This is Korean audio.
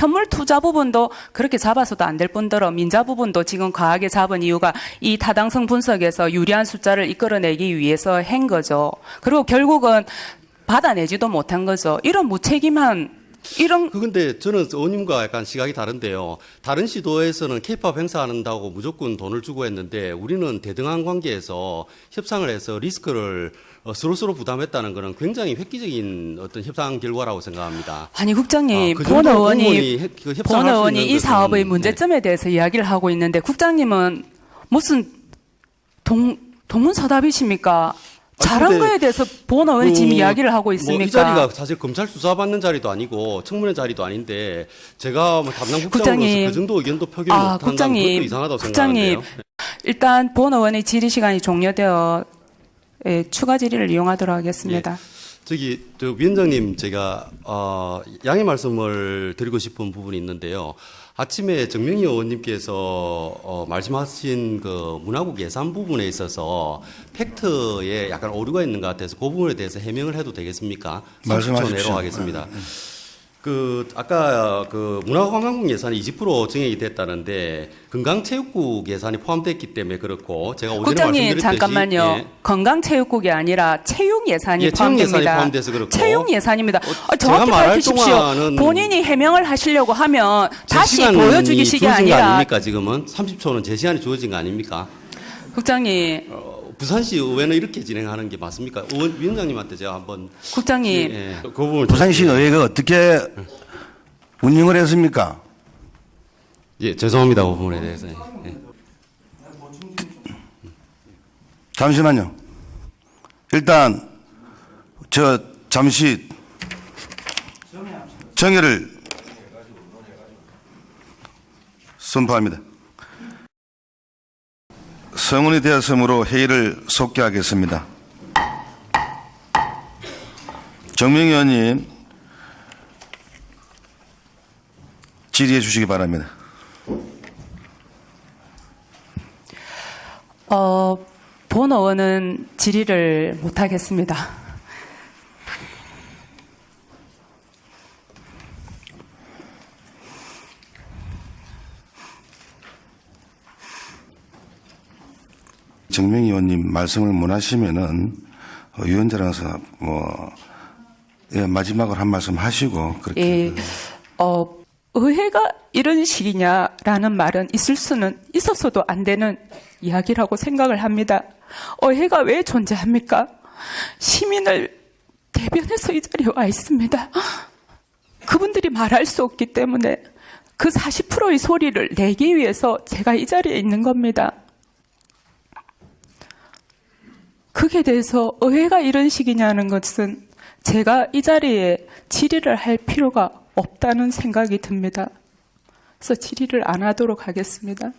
현물 투자 부분도 그렇게 잡아서도 안 될 뿐더러 민자 부분도 지금 과하게 잡은 이유가 이 타당성 분석에서 유리한 숫자를 이끌어내기 위해서 한 거죠. 그리고 결국은 받아내지도 못한 거죠. 이런 무책임한 이런 그 근데 저는 의원님과 약간 시각이 다른데요. 다른 시도에서는 케이팝 행사한다고 무조건 돈을 주고 했는데 우리는 대등한 관계에서 협상을 해서 리스크를 어, 서로서로 부담했다는 것은 굉장히 획기적인 어떤 협상 결과라고 생각합니다. 아니 국장님 아, 그 의원이 해- 그본 의원이 이 사업의 것은, 문제점에 대해서 이야기를 하고 있는데 국장님은 무슨 동 동문서답이십니까? 아, 잘한 거에 대해서 본 의원이 그 지금 이야기를 하고 뭐이 있습니까? 자리가 사실 검찰 수사 받는 자리도 아니고 청문회 자리도 아닌데 제가 뭐 담당 국장으로서. 그 정도 의견도 표기를 아, 못한다는 국장님. 것도 이상하다고 국장님. 생각하는데요. 일단 본 의원의 질의 시간이 종료되어 예, 추가 질의를 이용하도록 하겠습니다. 저기 저 위원장님 제가 어, 양해 말씀을 드리고 싶은 부분이 있는데요. 아침에 정명희 의원님께서 어, 말씀하신 그 문화국 예산 부분에 있어서 팩트에 약간 오류가 있는 것 같아서 그 부분에 대해서 해명을 해도 되겠습니까? 30초 말씀하십시오. 내로 하겠습니다. 그 아까 그 문화관광국 예산이 20% 증액이 됐다는데 건강체육국 예산이 포함됐기 때문에 그렇고 제가 오전에 국장님 말씀드렸듯이 잠깐만요. 예. 건강체육국이 아니라 체육 예산이 예, 체육 예산이 포함됩니다. 포함돼서 그렇고. 체육 예산입니다. 아, 제가 정확히 말할 밝히십시오. 동안은 본인이 해명을 하시려고 하면 제 다시 시간이 보여주기식이 주어진 거 아니라 아닙니까 지금은 30초는 제 시간이 주어진 거 아닙니까? 국장님, 어, 부산시 의회는 이렇게 진행하는 게 맞습니까? 의원, 위원장님한테 제가 한번 국장님, 예, 그 부분을 부산시 의회가 어떻게 운영을 했습니까? 예 죄송합니다 그 부분에 대해서 예. 잠시만요. 일단 저 잠시 정의를 선포합니다. 성운이 되었으므로 회의를 속개하겠습니다. 정명 의원님 질의해 주시기 바랍니다. 어, 본 의원은 질의를 못하겠습니다. 정명 의원님 말씀을 못 하시면은 어, 위원장으로서 뭐 예, 마지막으로 한 말씀 하시고 그렇게 예, 어, 의회가 이런 식이냐라는 말은 있을 수는 있었어도 안 되는 이야기라고 생각을 합니다. 의회가 왜 존재합니까? 시민을 대변해서 이 자리에 와 있습니다. 그분들이 말할 수 없기 때문에 그 40%의 소리를 내기 위해서 제가 이 자리에 있는 겁니다. 그게 대해서 의회가 이런 식이냐는 것은 제가 이 자리에 질의를 할 필요가 없다는 생각이 듭니다. 그래서 질의를 안 하도록 하겠습니다.